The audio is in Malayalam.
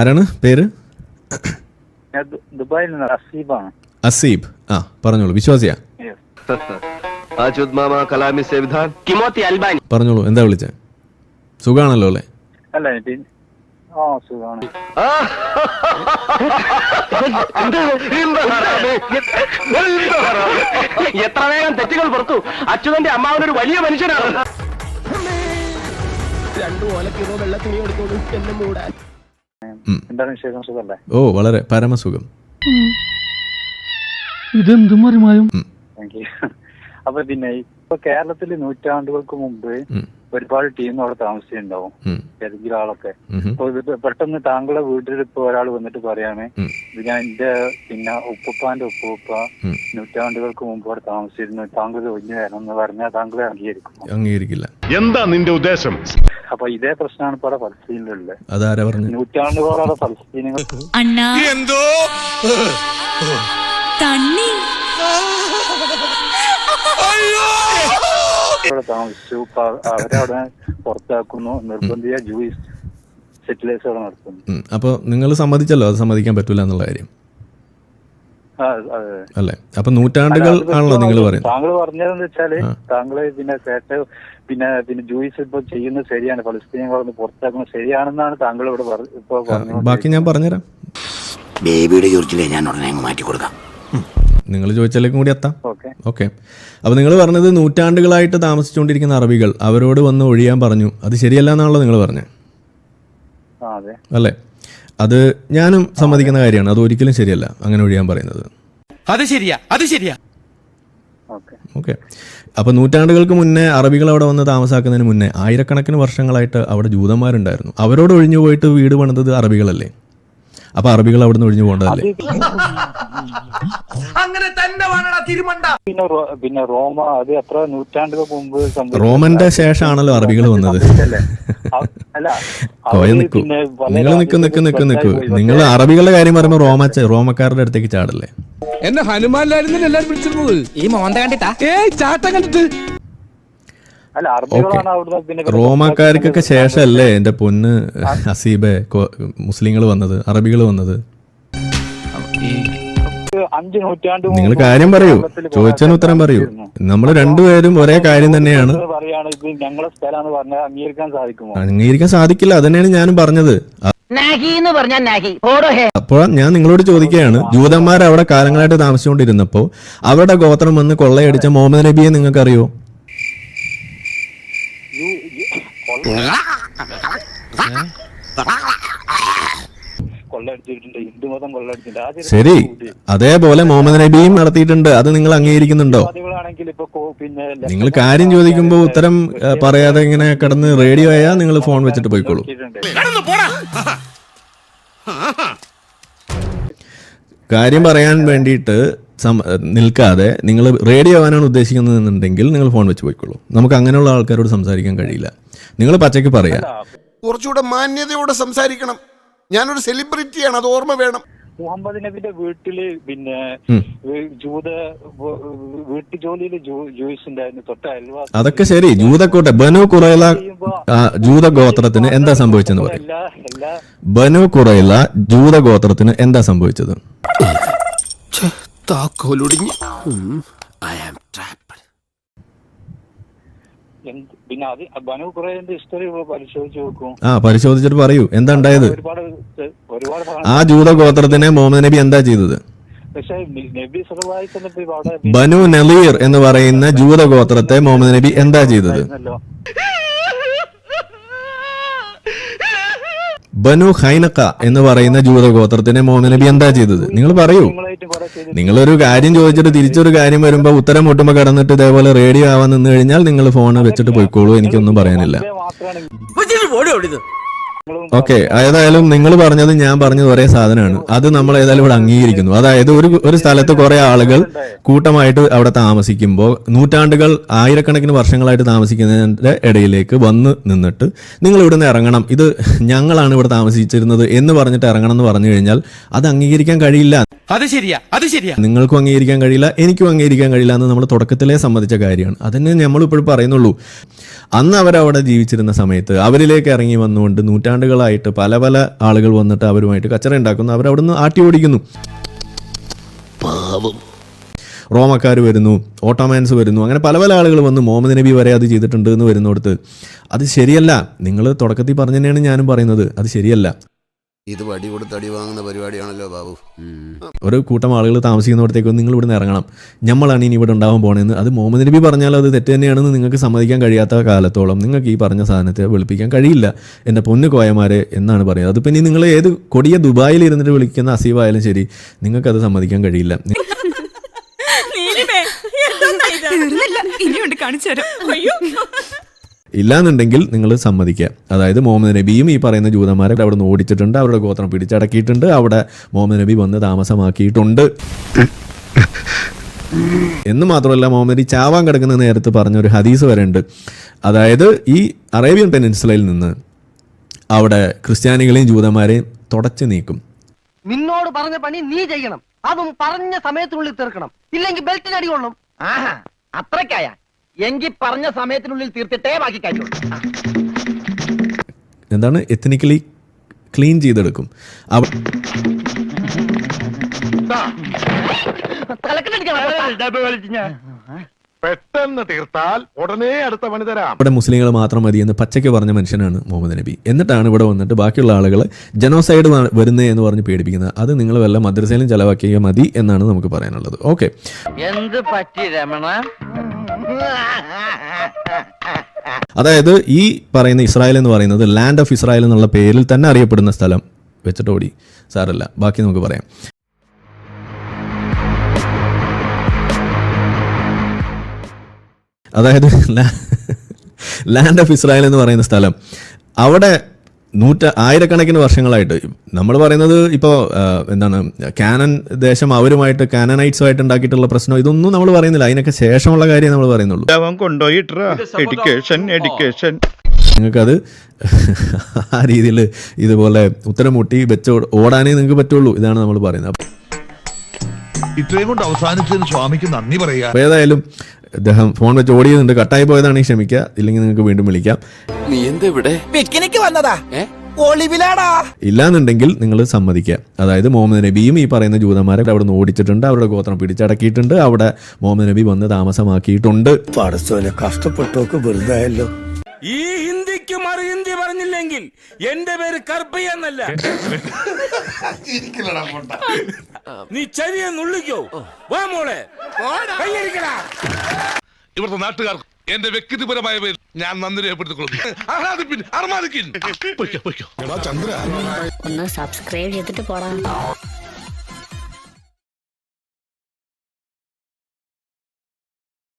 ആരാണ്? പേര്? ഞാൻ ദു- ദുബായിൽ നിന്ന് അസീബാണ്. അസീബ്. ആ പറഞ്ഞോളൂ. വിശ്വാസിയാ? Yes. മാമ കലാമി സേവിധാൻ. കിമോത്തി അൽബാനി. പറഞ്ഞോളൂ. എന്താ വിളിച്ച? സുഖാണല്ലോ അല്ലേ? എത്ര വേഗം തെറ്റുകൾ പുറത്തു. അച്യുതന്റെ അമ്മാവനൊരു വലിയ മനുഷ്യനാണ്. ഉം. എന്താണ് വിശേഷം? സുഖല്ലേ? ഓ വളരെ. പരമസുഖം. യു അപ്പൊ പിന്നെ ഇപ്പൊ കേരളത്തിൽ നൂറ്റാണ്ടുകൾക്ക് മുമ്പ് ഒരുപാട് ടീം അവിടെ താമസിച്ചിട്ടുണ്ടാവും. ഏതെങ്കിലും ആളൊക്കെ. അപ്പൊ പെട്ടെന്ന് താങ്കളുടെ വീട്ടിൽ ഇപ്പൊ ഒരാൾ വന്നിട്ട് പറയാണ് ഇത് ഞാൻ എന്റെ പിന്നെ ഉപ്പുപ്പാന്റെ ഉപ്പുപ്പ നൂറ്റാണ്ടുകൾക്ക് മുമ്പ് അവിടെ താമസിച്ചിരുന്നു. താങ്കൾ ഒഴിഞ്ഞു വരണം എന്ന് പറഞ്ഞാൽ താങ്കളെ അംഗീകരിക്കും അംഗീകരിക്കില്ല. എന്താ നിന്റെ ഉദ്ദേശം? അപ്പൊ ഇതേ പ്രശ്നമാണ് ഇപ്പൊ പലസ്തീനിലുള്ളത് ഫലസ്തീനിലുള്ളത്. അതാരാ പറഞ്ഞു? നൂറ്റാണ്ടുകളോടെ ഫലസ്തീനുകൾ. അണ്ണാ. എന്തോ? തണ്ണി. അവിടെ താമസിച്ചു. അവരവിടെ പുറത്താക്കുന്നു. നിർബന്ധിയ ജൂയിസ് സെറ്റിലേഴ്സ് അവിടെ നടത്തുന്നു അപ്പൊ നിങ്ങൾ സമ്മതിച്ചല്ലോ? അത് സമ്മതിക്കാൻ പറ്റൂല എന്നുള്ള കാര്യം. അല്ലേ? അപ്പൊ നൂറ്റാണ്ടുകൾ ആണല്ലോ നിങ്ങൾ പറയുന്നത്. താങ്കൾ പറഞ്ഞതെന്ന് വെച്ചാൽ. താങ്കൾ പിന്നെ കേട്ട പിന്നെ പിന്നെ ജൂയിസ് ഇപ്പൊ ചെയ്യുന്നത് ശരിയാണ് ഫലസ്തീനികളൊന്ന് പുറത്താക്കുന്നത് ശരിയാണെന്നാണ് താങ്കൾ ഇവിടെ ഇപ്പൊ ബാക്കി ഞാൻ പറഞ്ഞുതരാം. ബേബിയുടെ ചൊറിച്ചിലേ ഞാൻ ഉടനെ മാറ്റി കൊടുക്കാം. നിങ്ങൾ ചോദിച്ചാലേക്കും കൂടി എത്താം. ഓക്കെ. അപ്പൊ അപ്പോൾ നിങ്ങൾ പറഞ്ഞത് നൂറ്റാണ്ടുകളായിട്ട് താമസിച്ചുകൊണ്ടിരിക്കുന്ന അറബികൾ അവരോട് വന്ന് ഒഴിയാൻ പറഞ്ഞു. അത് ശരിയല്ല എന്നാണല്ലോ നിങ്ങൾ പറഞ്ഞത്. അതെ. അല്ലേ? അത് ഞാനും സമ്മതിക്കുന്ന കാര്യമാണ്. അത് ഒരിക്കലും ശരിയല്ല. അങ്ങനെ ഒഴിയാൻ പറയുന്നത്. അത് ശരിയാ. അത് ശരിയാ. ഓക്കെ. അപ്പൊ അപ്പോൾ നൂറ്റാണ്ടുകൾക്ക് മുന്നേ അറബികൾ അവിടെ വന്ന് താമസാക്കുന്നതിന് മുന്നേ ആയിരക്കണക്കിന് വർഷങ്ങളായിട്ട് അവിടെ ജൂതന്മാരുണ്ടായിരുന്നു. അവരോട് ഒഴിഞ്ഞു പോയിട്ട് വീട് പണിതത് അറബികളല്ലേ? അപ്പൊ അറബികൾ അവിടെ നിന്ന് ഒഴിഞ്ഞു പോകേണ്ടതല്ലേ അങ്ങനെ പിന്നെ പിന്നെ റോമ അത് എത്ര നൂറ്റാണ്ടുകൾ മുമ്പ് റോമന്റെ ശേഷമാണല്ലോ അറബികൾ വന്നത്. നിങ്ങൾ നിൽക്കൂ നിൽക്കൂ നിൽക്കൂ നിൽക്കൂ നിങ്ങൾ അറബികളുടെ കാര്യം പറയുമ്പോൾ റോമ റോമക്കാരുടെ അടുത്തേക്ക് ചാടല്ലേ? എന്നെ ഹനുമാൻ എല്ലാരും വിളിച്ചിരുന്നത്. ഈ മോന്ത കണ്ടിട്ടാ? ഏയ് ചാട്ടം കണ്ടിട്ട്. അറബികളാണ് അവിടുന്ന് പിന്നെ റോമാക്കാർക്കൊക്കെ ശേഷമല്ലേ എന്റെ പൊന്ന് അസീബെ മുസ്ലിങ്ങൾ വന്നത് അറബികൾ വന്നത്? അഞ്ച് നൂറ്റാണ്ട് നിങ്ങൾ കാര്യം പറയൂ. ചോദിച്ചാൽ ചോദിച്ചതിന് ഉത്തരം പറയൂ. നമ്മൾ രണ്ടുപേരും ഒരേ കാര്യം തന്നെയാണ്. നിങ്ങൾ പറയാണ് ഇത് ഞങ്ങളെ സ്ഥലമാണെന്ന് പറഞ്ഞാൽ അംഗീകരിക്കാൻ സാധിക്കുമോ? അംഗീകരിക്കാൻ സാധിക്കില്ല. അതന്നെയാണ് ഞാനും പറഞ്ഞത്. നാഹി എന്ന് പറഞ്ഞാൽ നാഹി ഓടോ അപ്പോൾ ഞാൻ നിങ്ങളോട് ചോദിക്കുകയാണ്. ജൂതന്മാർ അവിടെ കാലങ്ങളായിട്ട് താമസിച്ചുകൊണ്ടിരുന്നപ്പോൾ അവരുടെ ഗോത്രം വന്ന് കൊള്ളയടിച്ച മുഹമ്മദ് നബിയെ നിങ്ങൾക്കറിയോ? യു- കൊള്ളയടിച്ചിട്ടുണ്ട് ശരി. അതേപോലെ മുഹമ്മദ് നബിയും നടത്തിയിട്ടുണ്ട്. അത് നിങ്ങൾ അംഗീകരിക്കുന്നുണ്ടോ? പിന്നെ നിങ്ങൾ കാര്യം ചോദിക്കുമ്പോൾ ഉത്തരം പറയാതെ ഇങ്ങനെ കിടന്ന് റേഡിയോ ആയാൽ നിങ്ങൾ ഫോൺ വെച്ചിട്ട് പോയിക്കോളൂ. കാര്യം പറയാൻ വേണ്ടിയിട്ട് നിൽക്കാതെ നിങ്ങൾ റേഡിയോ ആവാനാണ് ഉദ്ദേശിക്കുന്നത് എന്നുണ്ടെങ്കിൽ നിങ്ങൾ ഫോൺ വെച്ച് പോയിക്കോളൂ. നമുക്ക് അങ്ങനെയുള്ള ആൾക്കാരോട് സംസാരിക്കാൻ കഴിയില്ല. നിങ്ങൾ പച്ചയ്ക്ക് പറയാം. കുറച്ചുകൂടെ മാന്യതയോടെ സംസാരിക്കണം. ഞാനൊരു സെലിബ്രിറ്റിയാണ് അത് ഓർമ്മ വേണം. മുഹമ്മദ് നബിന്റെ വീട്ടിൽ പിന്നെ ജൂത വീട്ടു ജോലിയിൽ ജൂയിസ് ഉണ്ടായിരുന്നു തൊട്ട അതൊക്കെ ശരി. ജൂതക്കോട്ടെ ബനു കുറയില ജൂത ഗോത്രത്തിന് എന്താ സംഭവിച്ചെന്ന് പറയും. ബനു കുറയില ജൂത ഗോത്രത്തിന് എന്താ സംഭവിച്ചത്? താക്കോലൊടിഞ്ഞ് ഐ ആം ട്രാപ്ഡ് എന്ത് പിന്നെ അത് ബനു കുറെ ഹിസ്റ്ററി പരിശോധിച്ച് നോക്കും. ആ പരിശോധിച്ചിട്ട് പറയൂ. എന്താ ഉണ്ടായത്? ഒരുപാട് ഒരുപാട് ആ ജൂത ഗോത്രത്തിനെ മുഹമ്മദ് നബി എന്താ ചെയ്തത്? ബനു നലീർ എന്ന് പറയുന്ന ജൂത ഗോത്രത്തെ മുഹമ്മദ് നബി എന്താ ചെയ്തത്? ബനു ഹൈനക്ക എന്ന് പറയുന്ന ജൂത ഗോത്രത്തിനെ മുഹമ്മദ് നബി എന്താ ചെയ്തത്? നിങ്ങൾ പറയൂ. നിങ്ങളൊരു കാര്യം ചോദിച്ചിട്ട് തിരിച്ചൊരു കാര്യം വരുമ്പോൾ ഉത്തരം മുട്ടുമ്പോൾ കടന്നിട്ട് ഇതേപോലെ റേഡിയോ ആവാൻ നിന്ന് കഴിഞ്ഞാൽ നിങ്ങൾ ഫോൺ വെച്ചിട്ട് പോയിക്കോളൂ എനിക്കൊന്നും പറയാനില്ല. ഓക്കെ ഏതായാലും നിങ്ങൾ പറഞ്ഞത് ഞാൻ പറഞ്ഞത് ഒരേ സാധനമാണ്. അത് നമ്മൾ ഏതായാലും ഇവിടെ അംഗീകരിക്കുന്നു. അതായത് ഒരു ഒരു സ്ഥലത്ത് കുറെ ആളുകൾ കൂട്ടമായിട്ട് അവിടെ താമസിക്കുമ്പോൾ നൂറ്റാണ്ടുകൾ ആയിരക്കണക്കിന് വർഷങ്ങളായിട്ട് താമസിക്കുന്നതിന്റെ ഇടയിലേക്ക് വന്ന് നിന്നിട്ട് നിങ്ങൾ ഇവിടുന്ന് ഇറങ്ങണം. ഇത് ഞങ്ങളാണ് ഇവിടെ താമസിച്ചിരുന്നത് എന്ന് പറഞ്ഞിട്ട് ഇറങ്ങണം എന്ന് പറഞ്ഞു കഴിഞ്ഞാൽ അത് അംഗീകരിക്കാൻ കഴിയില്ല. അത് ശരിയാ അത് ശരിയാ. നിങ്ങൾക്കും അംഗീകരിക്കാൻ കഴിയില്ല എനിക്കും അംഗീകരിക്കാൻ കഴിയില്ല എന്ന് നമ്മൾ തുടക്കത്തിലേ സമ്മതിച്ച കാര്യമാണ്. അതന്നെ നമ്മൾ ഇപ്പോഴും പറയുന്നുള്ളൂ അന്ന് അവരവിടെ ജീവിച്ചിരുന്ന സമയത്ത് അവരിലേക്ക് ഇറങ്ങി വന്നുകൊണ്ട് നൂറ്റാണ്ടുകളായിട്ട് പല പല ആളുകൾ വന്നിട്ട് അവരുമായിട്ട് കച്ചറ ഉണ്ടാക്കുന്നു. അവരവിടെ നിന്ന് ആട്ടി ഓടിക്കുന്നു. പാവം. റോമക്കാർ വരുന്നു ഓട്ടോമാൻസ് വരുന്നു അങ്ങനെ പല പല ആളുകൾ വന്ന് മുഹമ്മദ് നബി വരെ അത് ചെയ്തിട്ടുണ്ട് എന്ന് വരുന്നിടത്ത്. അത് ശരിയല്ല. നിങ്ങൾ തുടക്കത്തിൽ പറഞ്ഞു തന്നെയാണ് ഞാനും പറയുന്നത്. അത് ശരിയല്ല. ഇത് വടി കൊടുത്ത് അടി വാങ്ങുന്ന പരിപാടിയാണല്ലോ ബാബു. ഒരു കൂട്ടം ആളുകൾ താമസിക്കുന്നിടത്തേക്ക് നിങ്ങൾ ഇവിടെ നിന്ന് ഇറങ്ങണം. നമ്മളാണ് ഇനി ഇവിടെ ഉണ്ടാവാൻ പോകണമെന്ന് അത് മുഹമ്മദ് നബി പറഞ്ഞാൽ അത് തെറ്റ് തന്നെയാണെന്ന് നിങ്ങൾക്ക് സമ്മതിക്കാൻ കഴിയാത്ത കാലത്തോളം നിങ്ങൾക്ക് ഈ പറഞ്ഞ സാധനത്തെ വെളുപ്പിക്കാൻ കഴിയില്ല. എന്റെ പൊന്നു കോയമാരെ എന്നാണ് പറയുന്നത്. അതിപ്പോൾ ഇനി നിങ്ങൾ ഏത് കൊടിയ ദുബായിൽ ഇരുന്നിട്ട് വിളിക്കുന്ന അസീവായാലും ശരി നിങ്ങൾക്കത് സമ്മതിക്കാൻ കഴിയില്ല. തീർന്നില്ല ഇനിയുണ്ട് കാണിച്ചു തരാം. അയ്യോ. ഇല്ലാന്നുണ്ടെങ്കിൽ നിങ്ങൾ സമ്മതിക്കുക. അതായത് മുഹമ്മദ് നബിയും ഈ പറയുന്ന ജൂതന്മാരെ അവിടെ നിന്ന് ഓടിച്ചിട്ടുണ്ട് അവരുടെ ഗോത്രം പിടിച്ചടക്കിയിട്ടുണ്ട് അവിടെ മുഹമ്മദ് നബി വന്ന് താമസമാക്കിയിട്ടുണ്ട്. എന്ന് മാത്രമല്ല മുഹമ്മദ് നബി ചാവാൻ കിടക്കുന്ന നേരത്ത് പറഞ്ഞ ഒരു ഹദീസ് വരെ ഉണ്ട്. അതായത് ഈ അറേബ്യൻ പെനിൻസുലയിൽ നിന്ന് അവിടെ ക്രിസ്ത്യാനികളെയും ജൂതന്മാരെയും തുടച്ചു നീക്കും. നിന്നോട് പറഞ്ഞ പണി നീ ചെയ്യണം. അതും പറഞ്ഞ സമയത്തിനുള്ളിൽ തീർക്കണം. ഇല്ലെങ്കിൽ ബെൽറ്റിന് അടി കൊള്ളും. ആഹാ അത്രക്കായ എങ്കിൽ പറഞ്ഞ സമയത്തിനുള്ളിൽ തീർത്തിട്ടേ ബാക്കി കഴിയുള്ളൂ എന്താണ്? എത്തനിക്കലി ക്ലീൻ ചെയ്തെടുക്കും. അവ പെട്ടെന്ന് തീർത്താൽ ഉടനെ അടുത്ത പണി തരാം. ഇവിടെ മുസ്ലിങ്ങൾ മാത്രം മതി എന്ന് പച്ചയ്ക്ക് പറഞ്ഞ മനുഷ്യനാണ് മുഹമ്മദ് നബി. എന്നിട്ടാണ് ഇവിടെ വന്നിട്ട് ബാക്കിയുള്ള ആളുകൾ ജനോസൈഡ് വരുന്നേ എന്ന് പറഞ്ഞ് പേടിപ്പിക്കുന്നത്. അത് നിങ്ങൾ വല്ല മദ്രസയിലും ചെലവാക്കിയ മതി എന്നാണ് നമുക്ക് പറയാനുള്ളത്. ഓക്കെ എന്ത് പറ്റി രമണ? അതായത് ഈ പറയുന്ന ഇസ്രായേൽ എന്ന് പറയുന്നത് ലാൻഡ് ഓഫ് ഇസ്രായേൽ എന്നുള്ള പേരിൽ തന്നെ അറിയപ്പെടുന്ന സ്ഥലം വെച്ചിട്ട് ഓടി. സാറല്ല ബാക്കി നമുക്ക് പറയാം. അതായത് ലാൻഡ് ഓഫ് ഇസ്രായേൽ എന്ന് പറയുന്ന സ്ഥലം. അവിടെ നൂറ്റ ആയിരക്കണക്കിന് വർഷങ്ങളായിട്ട് നമ്മൾ പറയുന്നത് ഇപ്പോൾ എന്താണ് കാനൻ ദേശം അവരുമായിട്ട് കാനനൈറ്റ്സുമായിട്ട് ഉണ്ടാക്കിയിട്ടുള്ള പ്രശ്നം ഇതൊന്നും നമ്മൾ പറയുന്നില്ല. അതിനൊക്കെ ശേഷമുള്ള കാര്യം നമ്മൾ പറയുന്നുള്ളൂ. എഡ്യൂക്കേഷൻ എഡ്യൂക്കേഷൻ നിങ്ങൾക്കത് ആ രീതിയിൽ ഇതുപോലെ ഉത്തരം മുട്ടി വെച്ച് ഓടാനേ നിങ്ങൾക്ക് പറ്റുള്ളൂ. ഇതാണ് നമ്മൾ പറയുന്നത്. ഇത്രയും കൊണ്ട് അവസാനിച്ചതിന് സ്വാമിക്ക് നന്ദി പറയാ ഏതായാലും അദ്ദേഹം ഫോൺ വെച്ച് ഓടിയതുണ്ട്. കട്ടായി പോയതാണെങ്കിൽ ക്ഷമിക്കുക. ഇല്ലെങ്കിൽ നിങ്ങൾക്ക് വീണ്ടും വിളിക്കാം. നീ എന്തിവിടെ? പിക്നിക്ക് വന്നതാ. ഇല്ലാന്നുണ്ടെങ്കിൽ നിങ്ങൾ സമ്മതിക്കുക. അതായത് മുഹമ്മദ് നബിയും ഈ പറയുന്ന ജൂതന്മാരെ അവിടെ നിന്ന് ഓടിച്ചിട്ടുണ്ട്. അവരുടെ ഗോത്രം പിടിച്ചടക്കിയിട്ടുണ്ട്. അവിടെ മുഹമ്മദ് നബി വന്ന് താമസമാക്കിയിട്ടുണ്ട്. കഷ്ടപ്പെട്ടോക്ക് വെറുതായല്ലോ. ഈ ഹിന്ദിക്ക് മറു ഹിന്ദി പറഞ്ഞില്ലെങ്കിൽ എന്റെ പേര് കർപ്പയ്യ എന്നല്ല. നീ ചെവിയെ നുള്ളിക്കോ. വാ മോളെ. കയ്യടിക്കടാ ഇവിടുത്തെ നാട്ടുകാർ എന്റെ വ്യക്തിപരമായ പേര് ഞാൻ നന്ദി രേഖപ്പെടുത്തിക്കൊള്ളുന്നു ഒന്ന് സബ്സ്ക്രൈബ് ചെയ്തിട്ട് പോടാ.